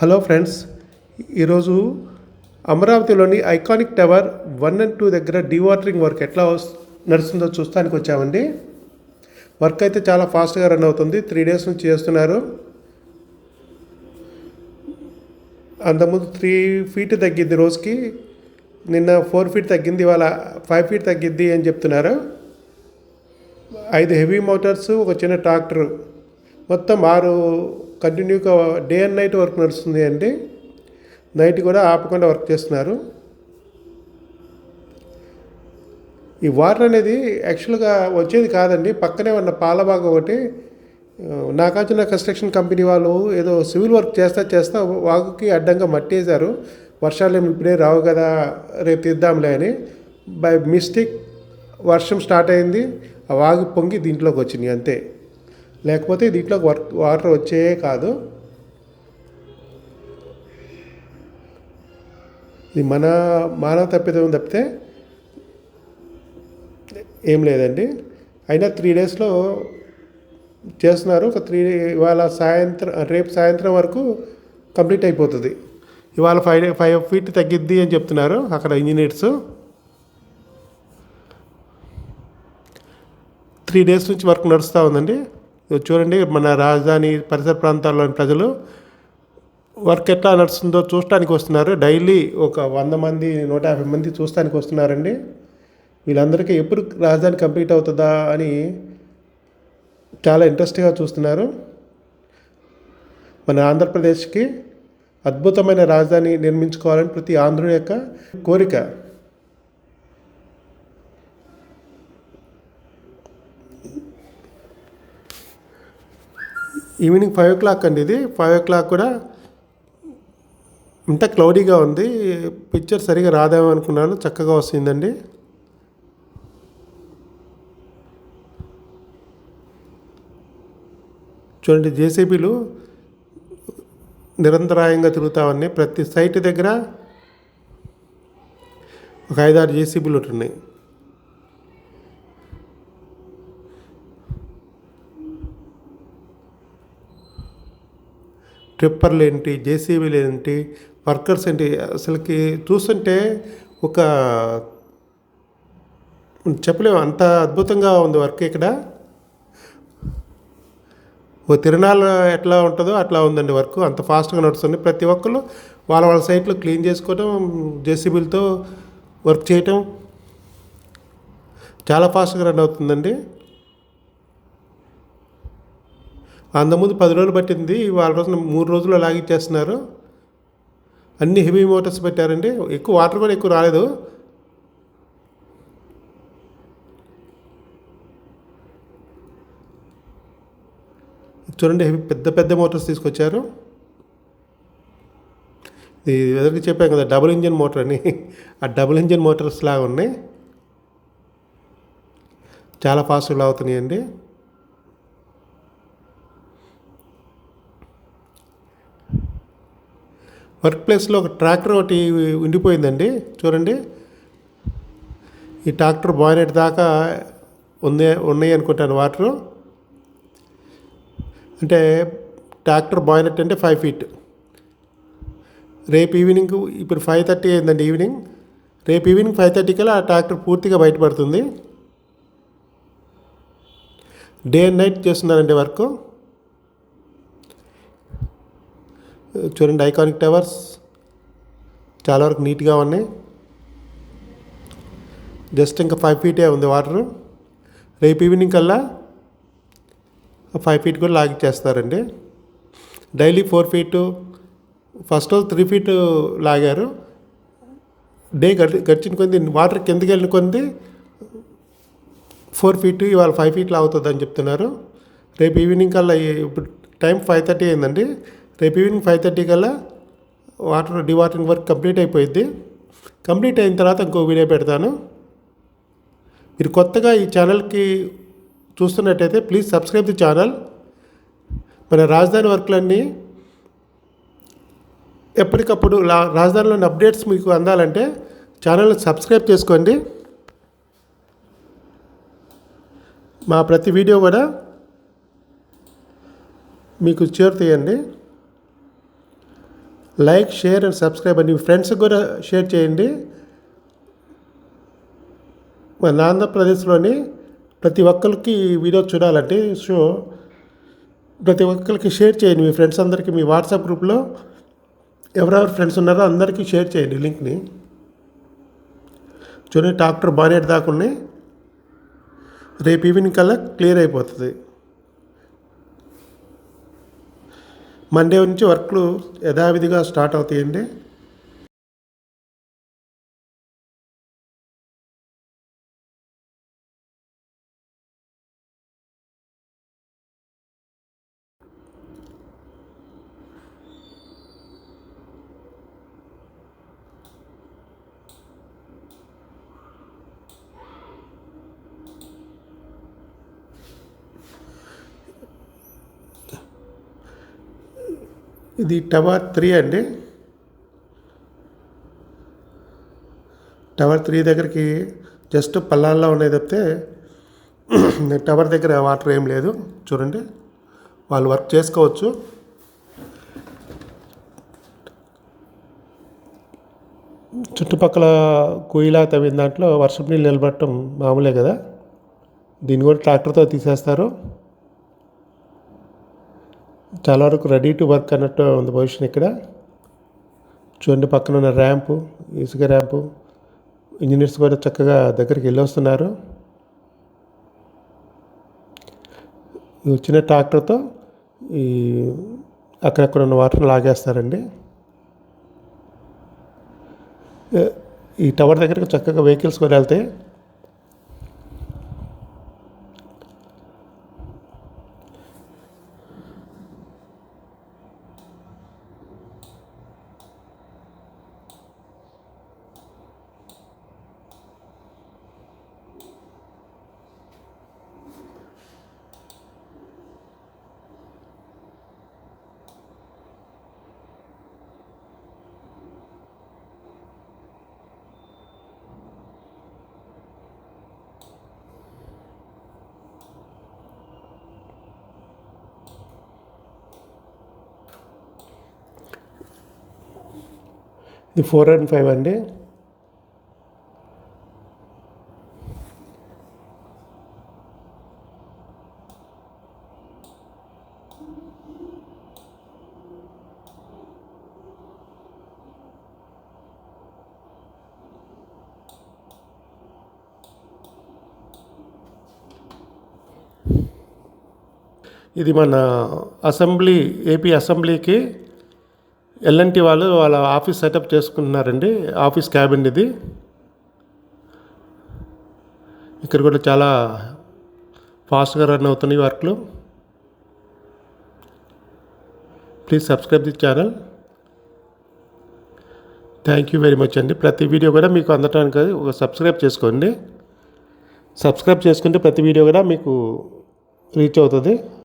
Hello friends ఈరోజు అమరావతిలోని iconic tower one and two దగ్గర డివాటరింగ్ వర్క్ ఎట్లా నడుస్తుందో చూస్తానికి వచ్చామండి. వర్క్ అయితే చాలా ఫాస్ట్గా రన్ అవుతుంది త్రీ డేస్ నుంచి చేస్తున్నారు. అంతకుముందు త్రీ ఫీట్ తగ్గింది రోజుకి నిన్న ఫోర్ ఫీట్ తగ్గింది ఇవాళ ఫైవ్ ఫీట్ తగ్గింది అని చెప్తున్నారు. ఐదు హెవీ మోటార్స్ ఒక చిన్న ట్రాక్టర్ మొత్తం ఆరు కంటిన్యూగా డే అండ్ నైట్ వర్క్ నడుస్తుంది అండి. నైట్ కూడా ఆపకుండా వర్క్ చేస్తున్నారు. ఈ వాటర్ అనేది యాక్చువల్గా వచ్చేది కాదండి. పక్కనే ఉన్న పాలబాగ ఒకటి ఆ, నాగార్జున కన్స్ట్రక్షన్ కంపెనీ వాళ్ళు ఏదో సివిల్ వర్క్ చేస్తా చేస్తా వాగుకి అడ్డంగా మట్టేశారు. వర్షాలు ఏమి ఇప్పుడే రావు కదా రేపు తీద్దాంలే అని. బై మిస్టేక్ వర్షం స్టార్ట్ అయింది. ఆ వాగు పొంగి దీంట్లోకి వచ్చింది అంతే. లేకపోతే దీంట్లోకి వర్క్ వాటర్ వచ్చే కాదు. ఇది మన మానవ తప్పిదం తప్పితే ఏం లేదండి. అయినా త్రీ డేస్లో చేస్తున్నారు. ఒక త్రీ ఇవాళ సాయంత్రం రేపు సాయంత్రం వరకు కంప్లీట్ అయిపోతుంది. ఇవాళ ఫైవ్ ఫైవ్ ఫీట్ తగ్గిద్ది అని చెప్తున్నారు అక్కడ ఇంజనీర్స్. త్రీ డేస్ నుంచి వర్క్ నడుస్తూ ఉందండి. చూడండి మన రాజధాని పరిసర ప్రాంతాల్లోని ప్రజలు వర్క్ ఎట్లా నడుస్తుందో చూడటానికి వస్తున్నారు. డైలీ ఒక వంద మంది నూట యాభై మంది చూస్తానికి వస్తున్నారండి. వీళ్ళందరికీ ఎప్పుడు రాజధాని కంప్లీట్ అవుతుందా అని చాలా ఇంట్రెస్ట్గా చూస్తున్నారు. మన ఆంధ్రప్రదేశ్కి అద్భుతమైన రాజధాని నిర్మించుకోవాలని ప్రతి ఆంధ్రుడి యొక్క కోరిక. ఈవినింగ్ ఫైవ్ ఓ క్లాక్ అండి ఇది. ఫైవ్ ఓ క్లాక్ కూడా ఇంత క్లౌడీగా ఉంది. పిక్చర్ సరిగా రాదేమో అనుకున్నాను చక్కగా వస్తుందండి. చూడండి జేసీబీలు నిరంతరాయంగా తిరుగుతా ఉన్నాయి ప్రతి సైట్ దగ్గర ఒక ఐదారు జేసీబీలు ఉంటున్నాయి. ట్రిప్పర్లు ఏంటి జేసీబీలు ఏంటి వర్కర్స్ ఏంటి అసలుకి చూస్తుంటే ఒక చెప్పలేము అంత అద్భుతంగా ఉంది వర్క్ ఇక్కడ. ఓ తిరణాలు ఎట్లా ఉంటుందో అట్లా ఉందండి వర్క్ అంత ఫాస్ట్గా నడుస్తుంది. ప్రతి ఒక్కరు వాళ్ళ వాళ్ళ సైట్లు క్లీన్ చేసుకోవడం జేసీబీలతో వర్క్ చేయటం చాలా ఫాస్ట్గా రన్ అవుతుందండి. అంతకుముందు పది రోజులు పట్టింది వాళ్ళ రోజున మూడు రోజులు అలాగే ఇచ్చేస్తున్నారు. అన్ని హెవీ మోటార్స్ పెట్టారండి. ఎక్కువ వాటర్ కూడా ఎక్కువ రాలేదు. చూడండి హెవీ పెద్ద పెద్ద మోటార్స్ తీసుకొచ్చారు. ఇది ఎదురుకి చెప్పాం కదా డబుల్ ఇంజిన్ మోటార్ అని. ఆ డబుల్ ఇంజిన్ మోటార్స్ లాగా ఉన్నాయి. చాలా ఫాస్ట్గా అవుతున్నాయండి వర్క్ ప్లేస్లో ఒక ట్రాక్టర్ ఒకటి ఉండిపోయిందండి. చూడండి. ఈ ట్రాక్టర్ బాయినెట్ దాకా ఉంది ఉన్నాయి అనుకుంటాను వాటరు. అంటే ట్రాక్టర్ బాయినెట్ అంటే ఫైవ్ ఫీట్. రేపు ఈవినింగ్ ఇప్పుడు ఫైవ్ థర్టీ అయిందండి ఈవినింగ్. రేపు ఈవినింగ్ ఫైవ్ థర్టీ కల్లా ఆ ట్రాక్టర్ పూర్తిగా బయటపడుతుంది. డే అండ్ నైట్ చేస్తున్నారండి వర్క్. చూడండి ఐకానిక్ టవర్స్ చాలా వరకు నీట్గా ఉన్నాయి. జస్ట్ ఇంకా ఫైవ్ ఫీటే ఉంది వాటర్ రేపు ఈవినింగ్ కల్లా ఫైవ్ ఫీట్ కూడా లాగిచ్చేస్తారండి డైలీ ఫోర్ ఫీటు ఫస్ట్ రోజు త్రీ ఫీట్ లాగారు. డే గడి గడిచిన కొంది వాటర్ కిందకి వెళ్ళిన కొంది ఫోర్ ఫీట్ ఇవాళ ఫైవ్ ఫీట్లు అవుతుంది అని చెప్తున్నారు. రేపు ఈవినింగ్ కల్లా ఇప్పుడు టైం ఫైవ్ థర్టీ అయిందండి. రేపు ఈవినింగ్ ఫైవ్ థర్టీ కల్లా వాటర్ డివాటరింగ్ వర్క్ కంప్లీట్ అయిపోయింది కంప్లీట్ అయిన తర్వాత ఇంకో వీడియో పెడతాను. మీరు కొత్తగా ఈ ఛానల్కి చూస్తున్నట్టయితే ప్లీజ్ సబ్స్క్రైబ్ ది ఛానల్ మన రాజధాని వర్క్లన్నీ ఎప్పటికప్పుడు రాజధానిలోని అప్డేట్స్ మీకు అందాలంటే ఛానల్ని సబ్స్క్రైబ్ చేసుకోండి. మా ప్రతి వీడియో కూడా మీకు చేరుతాయండి లైక్ షేర్ అండ్ సబ్స్క్రైబ్ అని మీ ఫ్రెండ్స్కి కూడా షేర్ చేయండి. మన ఆంధ్రప్రదేశ్లోని ప్రతి ఒక్కరికి ఈ వీడియో చూడాలంటే సో ప్రతి ఒక్కరికి షేర్ చేయండి. మీ ఫ్రెండ్స్ అందరికీ మీ వాట్సాప్ గ్రూప్లో ఎవరెవరు ఫ్రెండ్స్ ఉన్నారో అందరికీ షేర్ చేయండి లింక్ని. చూడండి డాక్టర్ బానేట్ దాకా రేపు ఈవినింగ్ కల్లా క్లియర్ అయిపోతుంది. మండే నుంచి వర్క్లు యథావిధిగా స్టార్ట్ అవుతాయండి. ఇది టవర్ త్రీ అండి. టవర్ త్రీ దగ్గరికి జస్ట్ పల్లాల్లో ఉన్నాయి తప్పితే టవర్ దగ్గర వాటర్ ఏం లేదు. చూడండి. వాళ్ళు వర్క్ చేసుకోవచ్చు. చుట్టుపక్కల కుయిలా తవ్విన దాంట్లో వర్షం నీళ్ళు నిలబడటం మామూలే కదా. దీన్ని కూడా ట్రాక్టర్తో తీసేస్తారు. చాలా వరకు రెడీ టు వర్క్ అన్నట్టు ఉంది పొజిషన్ ఇక్కడ. చూడండి పక్కన ఉన్న ర్యాంపు ఇసుక ర్యాంపు ఇంజనీర్స్ కూడా చక్కగా దగ్గరికి వెళ్ళి వస్తున్నారు వచ్చిన ట్రాక్టర్తో ఈ అక్కడక్కడ ఉన్న వాటర్ని లాగేస్తారండి. ఈ టవర్ దగ్గరకు చక్కగా వెహికల్స్ కూడా వెళ్తాయి ఇది ఫోర్ అండ్ ఫైవ్ అండి. ఇది మన అసెంబ్లీ ఏపీ అసెంబ్లీకి ఎల్ఎన్టీ వాళ్ళు వాళ్ళ ఆఫీస్ సెటప్ చేసుకుంటున్నారండి. ఆఫీస్ క్యాబిన్ ఇది. ఇక్కడ కూడా చాలా ఫాస్ట్గా రన్ అవుతున్నాయి వర్క్లు. Please subscribe the channel. Thank you very much అండి. ప్రతి వీడియో కూడా మీకు అందటానికి ఒక సబ్స్క్రైబ్ చేసుకోండి. సబ్స్క్రైబ్ చేసుకుంటే ప్రతి వీడియో కూడా మీకు రీచ్ అవుతుంది.